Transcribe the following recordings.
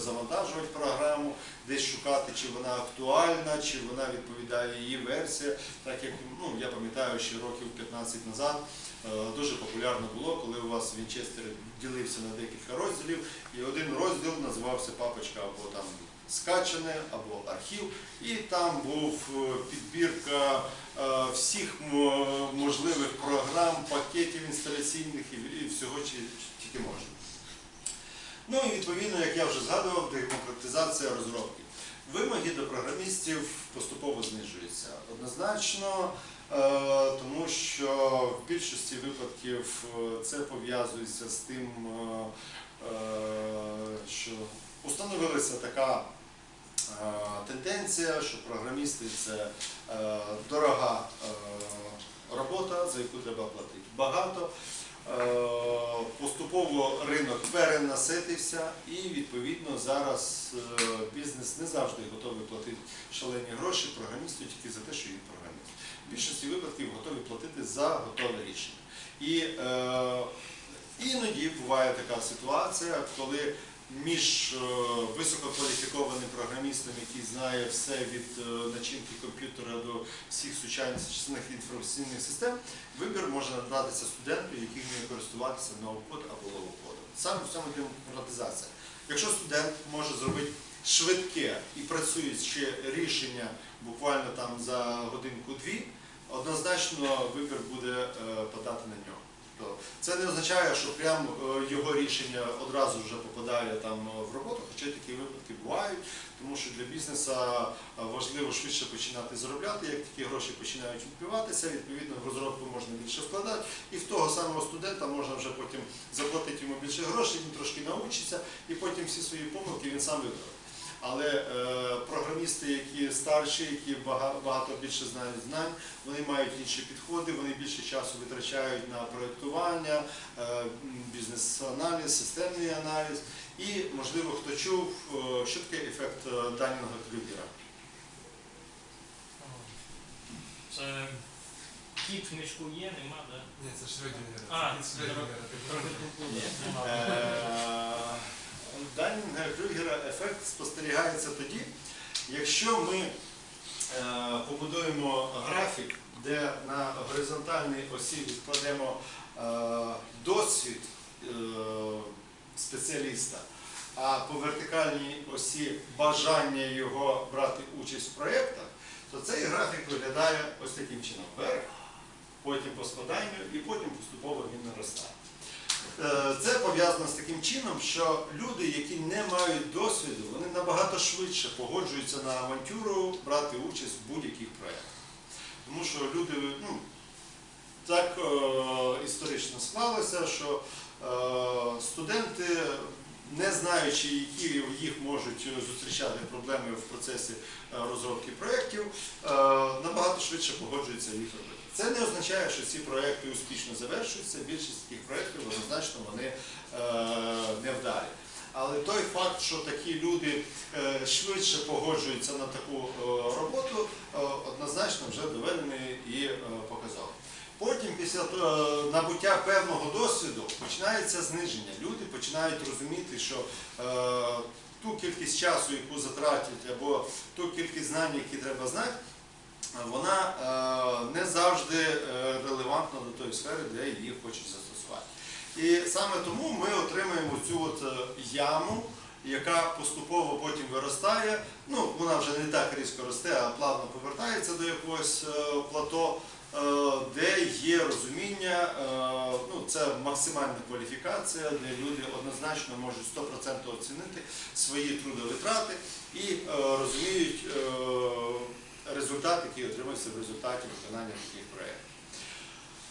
перезавантажувати програму, десь шукати, чи вона актуальна, чи вона відповідає її версія. Так як ну, я пам'ятаю, ще років 15 назад е, дуже популярно було, коли у вас Вінчестер ділився на декілька розділів, і один розділ називався папочка або там скачане, або архів, і там був е, підбірка е, всіх можливих програм, пакетів інсталяційних і всього, чи, тільки можна. Ну і відповідно, як я вже згадував, демократизація розробки. Вимоги до програмістів поступово знижуються. Однозначно, е, тому що в більшості випадків е, це пов'язується з тим, е, що установилася така тенденція, що програмісти це дорога робота, за яку треба платити багато. Е, Поступово ринок перенаситився і відповідно зараз е, бізнес не завжди готовий платити шалені гроші програмісту тільки за те, що він програміст. В більшості випадків готові платити за готове рішення. І е, іноді буває така ситуація, коли між е, висококваліфікованим програмістом, який знає все від е, начинки комп'ютера до всіх сучасних інформаційних систем, вибір може надатися студенту, який вміє користуватися ноу-код або лоу-кодом. Саме в цьому демократизація. Якщо студент може зробити швидке і працююче рішення буквально там за годинку-дві, однозначно вибір буде е, подати на нього. Тобто Це не означає, що прям е, його рішення одразу вже попадає там е, в роботу, хоча такі випадки бувають, тому що для бізнесу е, важливо швидше починати заробляти. Як такі гроші починають відбиватися, відповідно в розробку можна більше вкладати, і в того самого студента можна вже потім заплатити йому більше грошей, він трошки научиться, і потім всі свої помилки він сам виправить. Але е, програмісти, які старші, які бага- багато більше знають знань, вони мають інші підходи, вони більше часу витрачають на проєктування, е, бізнес-аналіз, системний аналіз. І, можливо, хто чув, е, що таке ефект е, данінга Крюгера. Це кіт в мішку є, нема, да? Ні, це Шрёдінгера. А, Шрёдінгера. Данінга Крюгера ефект спостерігається тоді, якщо ми е, побудуємо графік, де на горизонтальній осі відкладемо е, досвід е, спеціаліста, а по вертикальній осі бажання його брати участь в проєктах, то цей графік виглядає ось таким чином. Вверх, потім по складанню і потім поступово він наростає. Е, Це пов'язано з таким чином, що люди, які не мають досвіду, вони набагато швидше погоджуються на авантюру брати участь в будь-яких проєктах. Тому що люди, ну, так е, історично склалося, що е, студенти, не знаючи, які їх можуть зустрічати проблеми в процесі е, розробки проєктів, е, набагато швидше погоджуються їх робити. Це не означає, що ці проєкти успішно завершуються. Більшість таких проєктів однозначно вони е, невдалі. Але той факт, що такі люди е, швидше погоджуються на таку е, роботу, однозначно вже доведений і показав. Потім, після набуття певного досвіду, починається зниження. Люди починають розуміти, що ту кількість часу, яку затратять, або ту кількість знань, які треба знати, вона е, не завжди е, релевантна до тої сфери, де її хочуть застосувати. І саме тому ми отримуємо цю от е, яму, яка поступово потім виростає. Ну, вона вже не так різко росте, а плавно повертається до якогось плато, де є розуміння, ну, це максимальна кваліфікація, де люди однозначно можуть 100% оцінити свої трудовитрати і розуміють результат, який отримався в результаті виконання таких проєктів.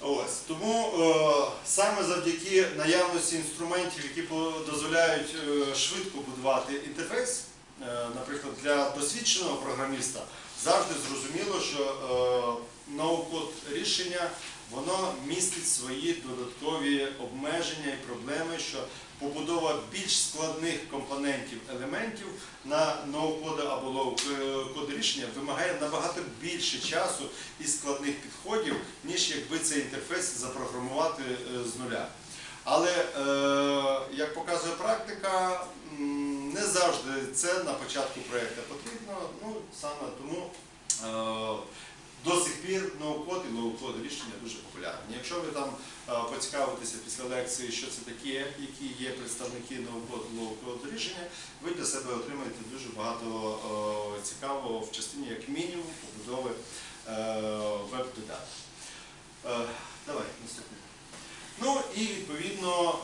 Ось тому е, саме завдяки наявності інструментів, які дозволяють е, швидко будувати інтерфейс, е, наприклад, для досвідченого програміста, завжди зрозуміло, що е, ноу-код рішення воно містить свої додаткові обмеження і проблеми, що побудова більш складних компонентів елементів на ноу-коди або лоу-код рішення вимагає набагато більше часу і складних підходів, ніж якби цей інтерфейс запрограмувати е, з нуля. Але, е, як показує практика, Не завжди це на початку проєкту потрібно, ну саме тому е, до сих пір ноу-код і лоу-код рішення дуже популярні. Якщо ви там е, поцікавитеся після лекції, що це таке, які є представники ноу-код і лоу-код рішення, ви для себе отримаєте дуже багато е, цікавого в частині, як мінімум, побудови е, веб-додатків. Е, Давай, наступне. Ну і відповідно,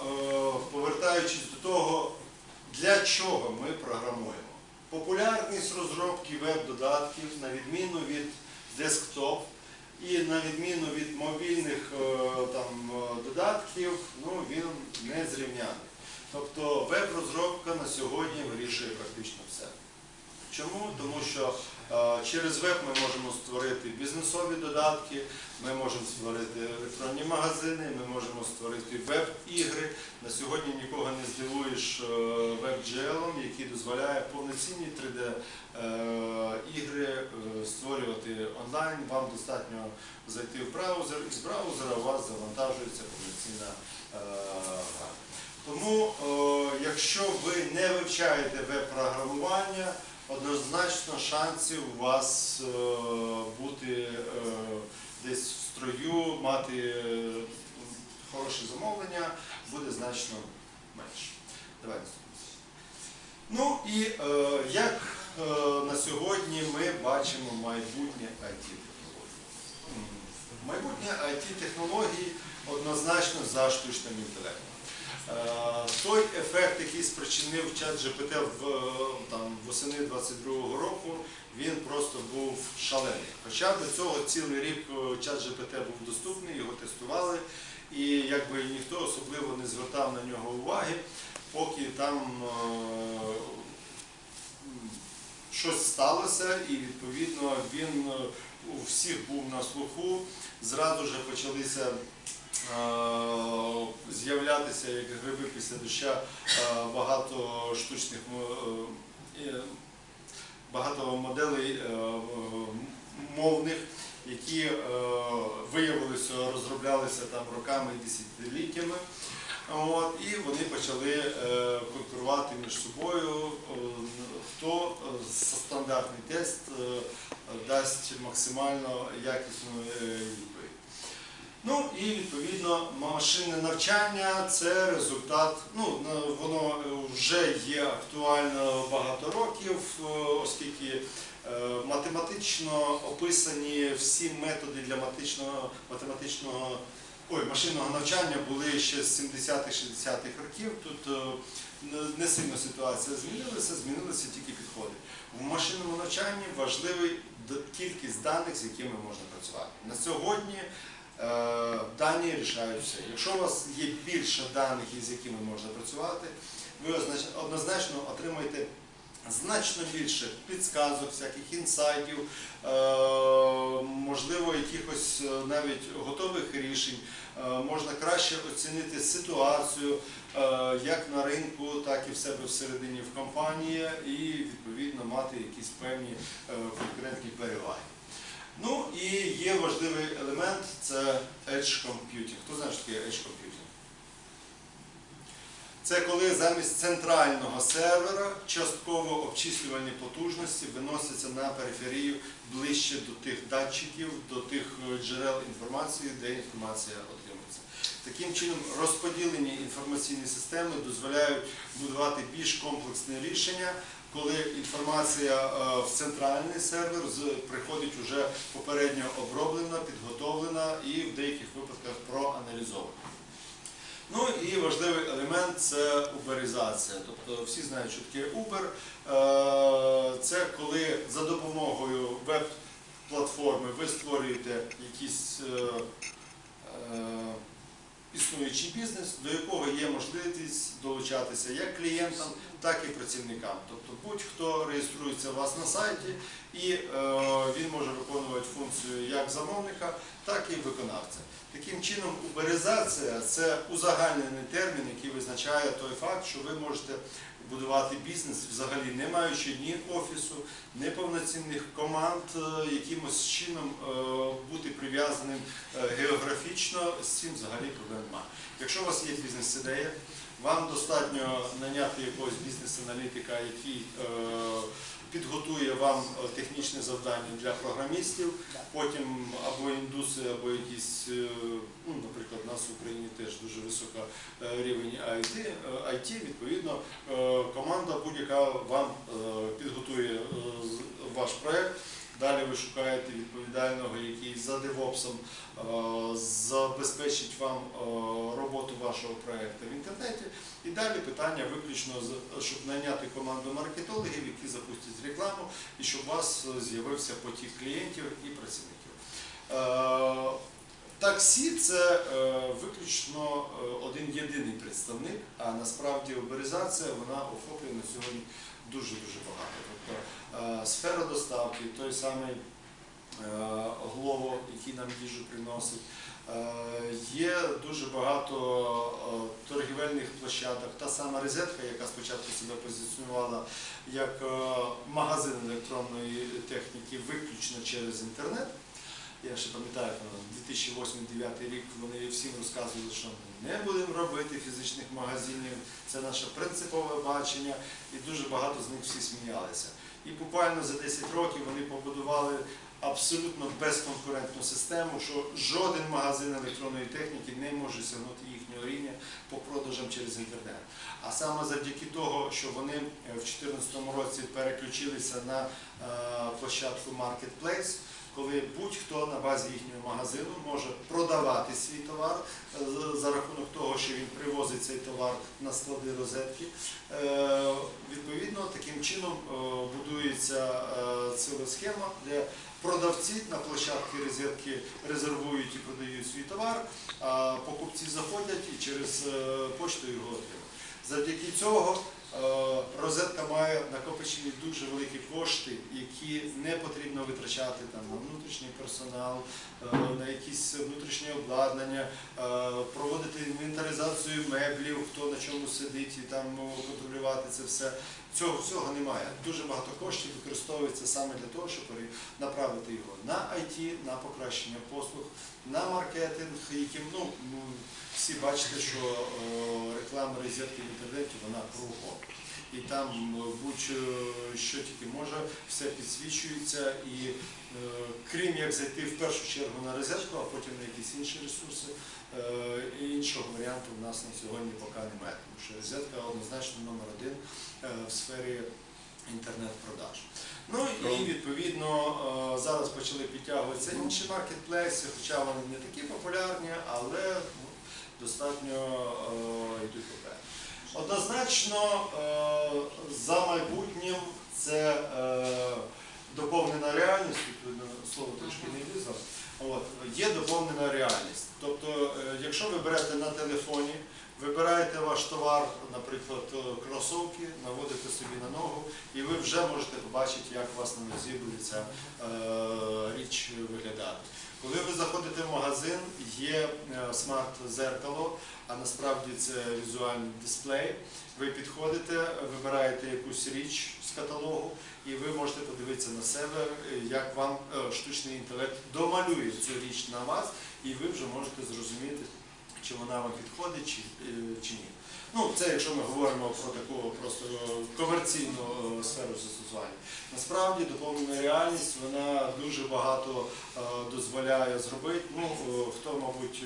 повертаючись до того, для чого ми програмуємо. Популярність розробки веб-додатків, на відміну від десктоп і на відміну від мобільних е, там, е, додатків, ну, він не зрівняний. Тобто веб-розробка на сьогодні вирішує практично все. Чому? Тому що е, через веб ми можемо створити бізнесові додатки, ми можемо створити електронні магазини, ми можемо створити веб-ігри. На сьогодні нікого не здивуєш е, веб-джелом, який дозволяє повноцінні 3D-ігри е, створювати онлайн. Вам достатньо зайти в браузер, і з браузера у вас завантажується повноцінна е, гра. Тому, е, якщо ви не вивчаєте веб-програмування, однозначно шансів у вас е, бути е, десь в строю, мати е, хороше замовлення буде значно менше. Давай наступне. Ну і е, як е, на сьогодні ми бачимо майбутнє IT-технології. Майбутнє IT-технології однозначно за штучним інтелектом. Е, Той ефект, який спричинив чат GPT в, е, там, восени 22-го року, він просто був шалений. Хоча до цього цілий рік е, чат GPT був доступний, його тестували, і якби ніхто особливо не звертав на нього уваги, поки там е, щось сталося, і відповідно він е, у всіх був на слуху. Зразу ж почалися е, з'являтися як гриби після доща багато штучних багато моделей мовних, які виявилися, розроблялися там роками і десятиліттями. От, і вони почали е, конкурувати між собою, е, хто е, стандартний тест дасть максимально якісну відповідь. Ну і відповідно машинне навчання це результат, ну воно вже є актуально багато років, оскільки математично описані всі методи для математичного, математичного ой, машинного навчання були ще з 70-х-60-х років. Тут е, не- сильно ситуація змінилася, змінилися тільки підходи. В машинному навчанні важливий кількість даних, з якими можна працювати. На сьогодні е, дані рішають все. Якщо у вас є більше даних, із якими можна працювати, ви однозначно отримаєте значно більше підсказок, всяких інсайтів, е, можливо, якихось е, навіть готових рішень. Е, Можна краще оцінити ситуацію як на ринку, так і в себе всередині в компанії, і відповідно мати якісь певні конкурентні переваги. Ну і є важливий елемент це Edge Computing. Хто знає, що таке Edge Computing? Це коли замість центрального сервера частково обчислювальні потужності виносяться на периферію ближче до тих датчиків, до тих е, джерел інформації, де інформація отримується. Таким чином, розподілені інформаційні системи дозволяють будувати більш комплексне рішення, коли інформація е, в центральний сервер приходить вже попередньо оброблена, підготовлена і в деяких випадках проаналізована. Ну і важливий елемент це уберизація. Тобто всі знають, що таке Uber. Е, Це коли за допомогою веб-платформи ви створюєте якийсь е, е, існуючий бізнес, до якого є можливість долучатися як клієнтам, так і працівникам. Тобто будь-хто реєструється у вас на сайті, і він може виконувати функцію як замовника, так і виконавця. Таким чином, уберизація це узагальнений термін, який визначає той факт, що ви можете будувати бізнес взагалі не маючи ні офісу, ні повноцінних команд, е, якимось чином е, бути прив'язаним е, географічно, з цим взагалі проблем. Якщо у вас є бізнес-ідея, Вам достатньо наняти якогось бізнес-аналітика, який підготує вам е, технічне завдання для програмістів. Потім або індуси, або якісь, е, ну, наприклад, у нас в Україні теж дуже висока рівень IT, е, IT відповідно, е, команда будь-яка вам е, підготує е, ваш проект. Далі ви шукаєте відповідального, який за девопсом е, забезпечить вам е, роботу вашого проекту в інтернеті. І далі питання виключно, щоб найняти команду маркетологів, які запустять рекламу, і щоб у вас з'явився потік клієнтів і працівників. Е, Таксі це виключно один єдиний представник, а насправді уберізація вона на сьогодні дуже-дуже багато. Тобто е, сфера доставки, той самий е, Глово, який нам їжу приносить. Е, Є дуже багато е, торгівельних площадок. Та сама розетка, яка спочатку себе позиціонувала як е, магазин електронної техніки виключно через інтернет. Я ще пам'ятаю, 2008-2009 рік вони всім розказували, що ми не будемо робити фізичних магазинів, це наше принципове бачення, і дуже багато з них всі сміялися. І буквально за 10 років вони побудували абсолютно безконкурентну систему, що жоден магазин електронної техніки не може сягнути їхнього рівня по продажам через інтернет. А саме завдяки того, що вони е, в 2014 році переключилися на е, площадку Marketplace, коли будь-хто на базі їхнього магазину може продавати свій товар е, за рахунок того, що він привозить цей товар на склади розетки. Е, Відповідно, таким чином е, будується ціла схема, де продавці на площадки розетки резервують і продають свій товар, а покупці заходять і через почту його отримують. Завдяки цього розетка має накопичені дуже великі кошти, які не потрібно витрачати там, на внутрішній персонал, е, на якісь внутрішнє обладнання, е, проводити інвентаризацію меблів, хто на чому сидить і там контролювати це все. Цього всього немає. Дуже багато коштів використовується саме для того, щоб направити його на IT, на покращення послуг, на маркетинг, яким ну, всі бачите, що е, реклама розетки в інтернеті вона кругом. І там будь-що тільки може, все підсвічується і е, крім як зайти в першу чергу на розетку, а потім на якісь інші ресурси, е, іншого варіанту в нас на сьогодні поки немає, тому що розетка однозначно номер один е, в сфері інтернет-продаж. Ну і відповідно зараз почали підтягуватися інші маркетплейси, хоча вони не такі популярні, але ну, достатньо йдуть попереду. Однозначно е, за майбутнім це е, доповнена реальність, слово трошки не влізло. Є доповнена реальність. Тобто, е, якщо ви берете на телефоні, вибираєте ваш товар, наприклад, кросовки, наводите собі на ногу, і ви вже можете побачити, як у вас на нозі буде ця річ виглядати. Коли ви заходите в магазин, є е, смарт-зеркало, а насправді це візуальний дисплей. Ви підходите, вибираєте якусь річ з каталогу, і ви можете подивитися на себе, як вам е, штучний інтелект домалює цю річ на вас, і ви вже можете зрозуміти, чи вона вам підходить, чи, е, чи ні. Ну, це якщо ми говоримо про таку просто комерційну е, сферу застосування. Насправді доповнена реальність вона дуже багато е, дозволяє зробити. Ну, хто, мабуть,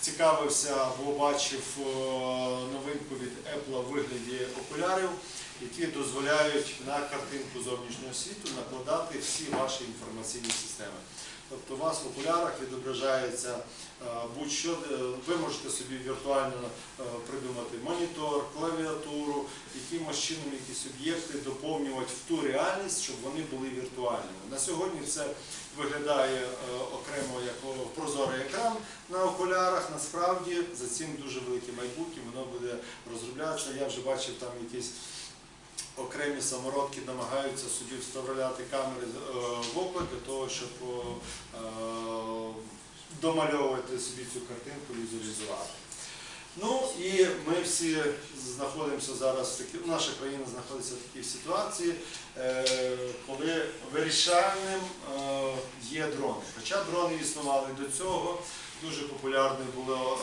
цікавився або бачив новинку від Apple в вигляді окулярів, які дозволяють на картинку зовнішнього світу накладати всі ваші інформаційні системи. Тобто у вас в окулярах відображається е, будь-що, е, ви можете собі віртуально е, придумати монітор, клавіатуру, якимось чином якісь об'єкти доповнювати в ту реальність, щоб вони були віртуальними. На сьогодні це виглядає окремо як прозорий екран на окулярах. Насправді за цим дуже велике майбутнє, воно буде розроблятися. Я вже бачив там якісь окремі самородки намагаються собі вставляти камери е, в око для того, щоб е, домальовувати собі цю картинку, візуалізувати. Ну і ми всі знаходимося зараз наша країна знаходиться в такій ситуації, е, коли вирішальним є дрони. Хоча дрони існували до цього, дуже популярно було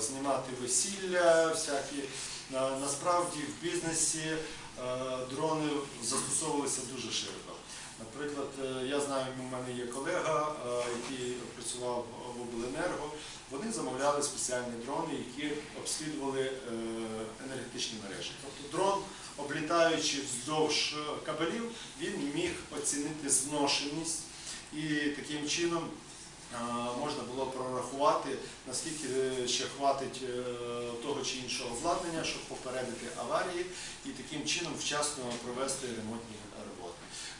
знімати весілля, всякі. На- Насправді в бізнесі е, дрони застосовувалися дуже широко. Наприклад, е, я знаю, у мене є колега, е, який працював в обленерго. Вони замовляли спеціальні дрони, які обслідували е, енергетичні мережі. Тобто дрон, облітаючи вздовж е, кабелів, він міг оцінити зношеність і таким чином е, можна було прорахувати, наскільки е, ще хватить е, того чи іншого обладнання, щоб попередити аварії і таким чином вчасно провести ремонтні роботи.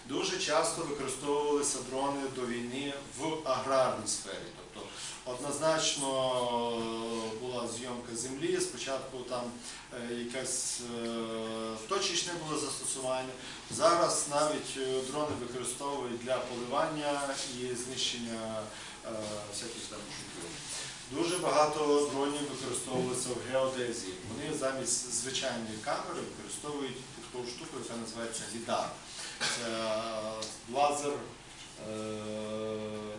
Дуже часто використовувалися дрони до війни в аграрній сфері. Однозначно е, була зйомка землі, спочатку там е, якесь е, точечне було застосування. Зараз навіть дрони використовують для поливання і знищення всяких там шуків. Дуже багато дронів використовується в геодезії. Вони замість звичайної камери використовують таку штуку, яка називається лідар. Це лазер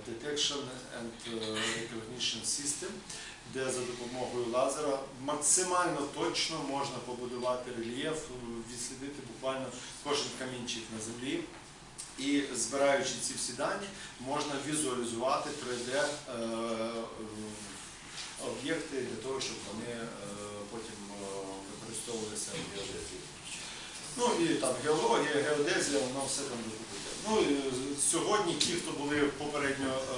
Detection and е, Recognition System, де за допомогою лазера максимально точно можна побудувати рельєф, відслідити буквально кожен камінчик на землі. І збираючи ці всі дані, можна візуалізувати 3D е, е, об'єкти для того, щоб вони е, потім е, використовувалися в геодезії. Ну і там геологія, геодезія, воно все там докупити. Ну і е, сьогодні ті, хто були попередньо е,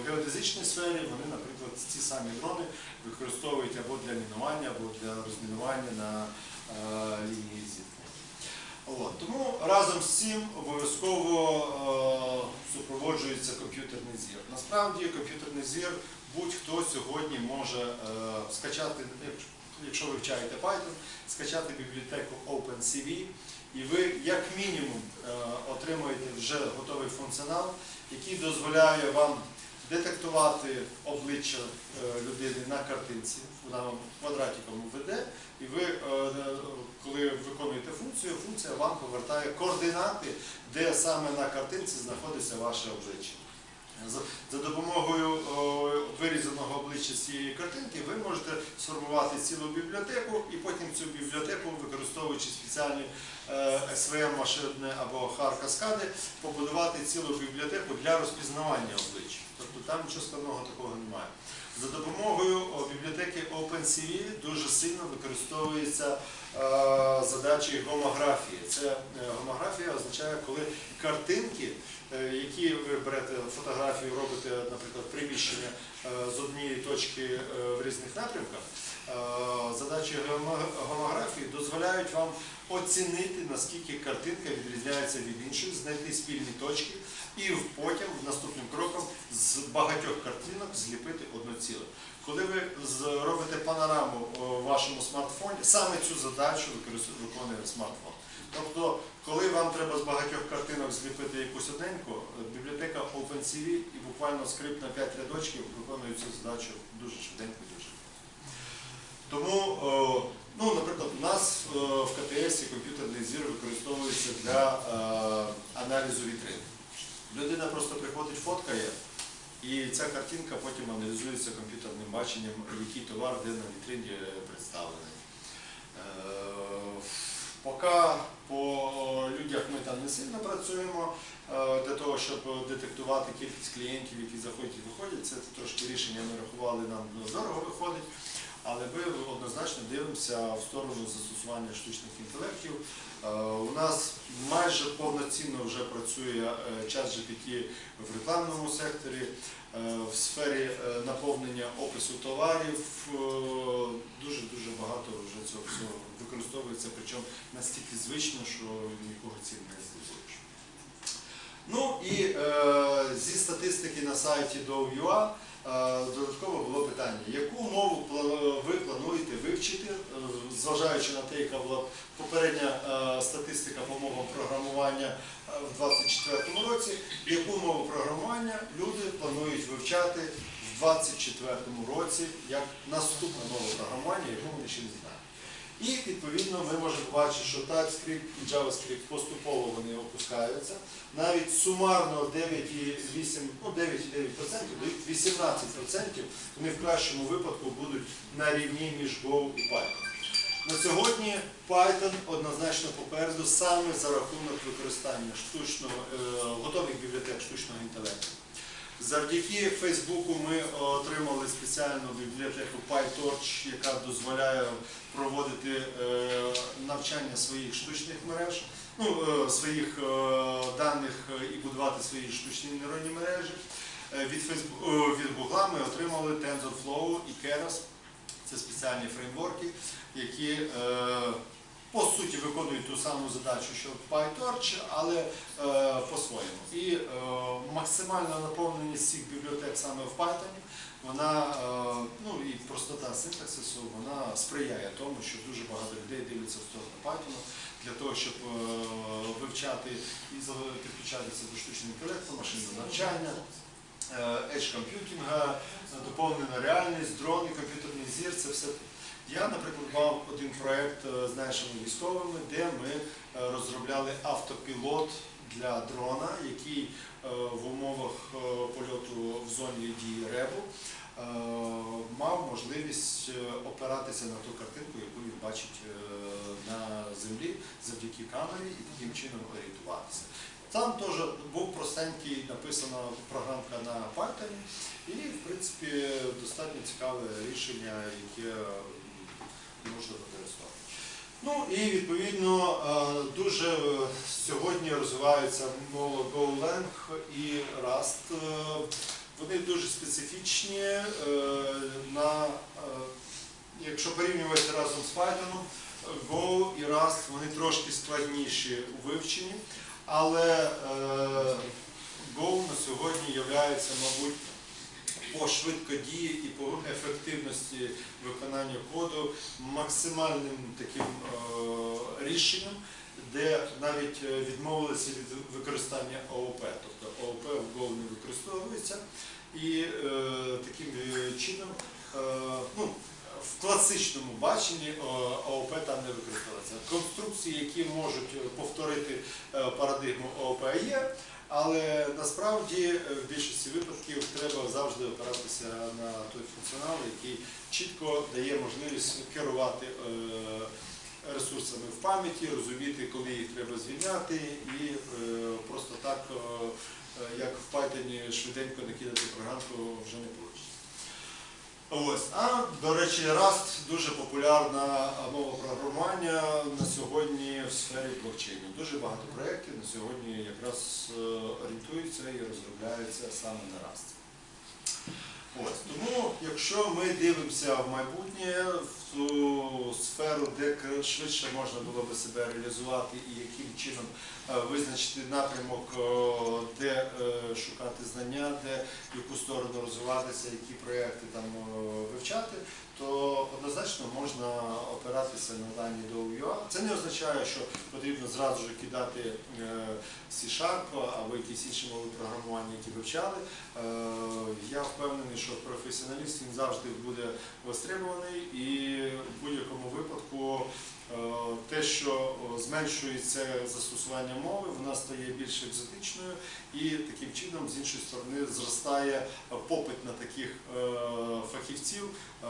в геодезичній сфері, вони, наприклад, ці самі дрони використовують або для мінування, або для розмінування на е, лінії зіткнення. Тому разом з цим обов'язково е, супроводжується комп'ютерний зір. Насправді комп'ютерний зір будь-хто сьогодні може е, скачати, якщо- ви вивчаєте Python, скачати бібліотеку OpenCV, і ви як мінімум е, отримуєте вже готовий функціонал, який дозволяє вам детектувати обличчя е, людини на картинці, вона вам квадратиком веде, і ви, е, коли виконуєте функцію, функція вам повертає координати, де саме на картинці знаходиться ваше обличчя. За, допомогою вирізаного обличчя цієї картинки ви можете сформувати цілу бібліотеку і потім цю бібліотеку, використовуючи спеціальні е, SVM машини або хар каскади, побудувати цілу бібліотеку для розпізнавання обличчя. Тобто там нічого складного такого немає. За допомогою бібліотеки OpenCV дуже сильно використовується е, задачі гомографії. Це е, гомографія означає, коли картинки, які ви берете фотографію, робите, наприклад, приміщення е, з однієї точки е, в різних напрямках. е, Задачі гомо- гомографії дозволяють вам оцінити, наскільки картинка відрізняється від інших, знайти спільні точки і потім наступним кроком з багатьох картинок зліпити одну ціле. Коли ви робите панораму в вашому смартфоні, саме цю задачу виконує смартфон. Тобто, коли вам треба з багатьох картинок зліпити якусь одненьку, е, бібліотека OpenCV і буквально скрипт на 5 рядочків виконує цю задачу дуже швиденько і дуже. Тому, ну, наприклад, у нас е, в КТС комп'ютерний зір використовується для е, аналізу вітрин. Людина просто приходить, фоткає, і ця картинка потім аналізується комп'ютерним баченням, який товар де на вітрині е, представлений. Поки по людях ми там не сильно працюємо е, для того, щоб детектувати кількість клієнтів, які заходять і виходять. Це трошки рішення ми рахували, нам дорого виходить. Але ми однозначно дивимося в сторону застосування штучних інтелектів. Е, У нас майже повноцінно вже працює е, чат GPT в рекламному секторі, е, в сфері е, наповнення опису товарів. Дуже-дуже багато вже цього всього використовується, причому настільки звично, що нікого цим не здивуєш. Ну і е, зі статистики на сайті Dove.ua е, додатково було питання, яку мову ви плануєте вивчити, е, зважаючи на те, яка була попередня е, статистика по мовам програмування е, в 2024 році, яку мову програмування люди планують вивчати в 2024 році як наступне мову програмування, яку вони ще не знають. І відповідно ми можемо бачити, що TypeScript і JavaScript поступово вони опускаються. Навіть сумарно 9,8, ну 9,9% дають 18%, вони в кращому випадку будуть на рівні між Go і Python. На сьогодні Python однозначно попереду саме за рахунок використання штучного, е, готових бібліотек штучного інтелекту. Завдяки Фейсбуку ми отримали спеціальну бібліотеку PyTorch, яка дозволяє проводити е, навчання своїх штучних мереж, ну, е, своїх е, даних і будувати свої штучні нейронні мережі. Від, від Google ми отримали TensorFlow і Keras. Це спеціальні фреймворки, які по суті виконують ту саму задачу, що PyTorch, але е, по-своєму. І е, максимальна наповненість цих бібліотек саме в Python, вона, е, ну і простота синтаксису, вона сприяє тому, що дуже багато людей дивляться в сторону Python для того, щоб е, вивчати і підключатися до штучного інтелекту, машинного навчання, е, edge комп'ютінга, доповнена реальність, дрони, комп'ютерний зір, це все. Я, наприклад, мав один проєкт е, з нашими військовими, де ми е, розробляли автопілот для дрона, який е, в умовах польоту в зоні дії ребу мав можливість опиратися на ту картинку, яку він бачить на землі завдяки камері і таким чином орієнтуватися. Там теж був простенький написана програмка на Python, і, в принципі, достатньо цікаве рішення, яке м, можна використовувати. Ну і відповідно е, дуже е, сьогодні розвиваються Golang і Rust. Е, Вони дуже специфічні. На, якщо порівнювати разом з Python, Go і Rust вони трошки складніші у вивченні, але Go на сьогодні є, мабуть, по швидкодії і по ефективності виконання коду максимальним таким е, рішенням, де навіть е, відмовилися від використання ООП. Тобто ООП в Go не використовується. І е, таким е, чином е, ну, в класичному баченні ООП там не використовується. Конструкції, які можуть повторити парадигму ООП є, але насправді е, в більшості випадків треба завжди опиратися на той функціонал, який чітко дає можливість керувати е, ресурсами в пам'яті, розуміти, коли їх треба звільняти, і е, просто так, як в Python швиденько накидати програмку вже не вийде. Ось. А, до речі, Rust дуже популярна мова програмування на сьогодні в сфері блокчейну. Дуже багато проєктів на сьогодні якраз е, орієнтуються і розробляються саме на Rust. Ось. Тому, якщо ми дивимося в майбутнє, в ту сферу, де швидше можна було би себе реалізувати і яким чином е, визначити напрямок, де е, шукати знання, де в яку сторону розвиватися, які проекти там вивчати, то однозначно можна опиратися на дані до UA. Це не означає, що потрібно зразу ж кидати е, C-Sharp або якісь інші мови програмування, які вивчали. Е, Я впевнений, що професіоналіст він завжди буде востребований і в будь-якому випадку те, що зменшується застосування мови, вона стає більш екзотичною і таким чином, з іншої сторони, зростає е, попит на таких е, фахівців е,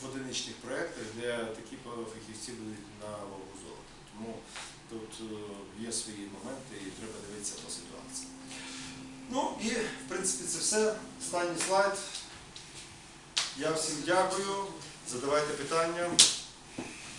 в одиничних проєктах, де такі фахівці будуть на вагу золота. Тому тут е, є свої моменти і треба дивитися по ситуації. Ну і в принципі це все. Останній слайд. Я всім дякую. Задавайте питання.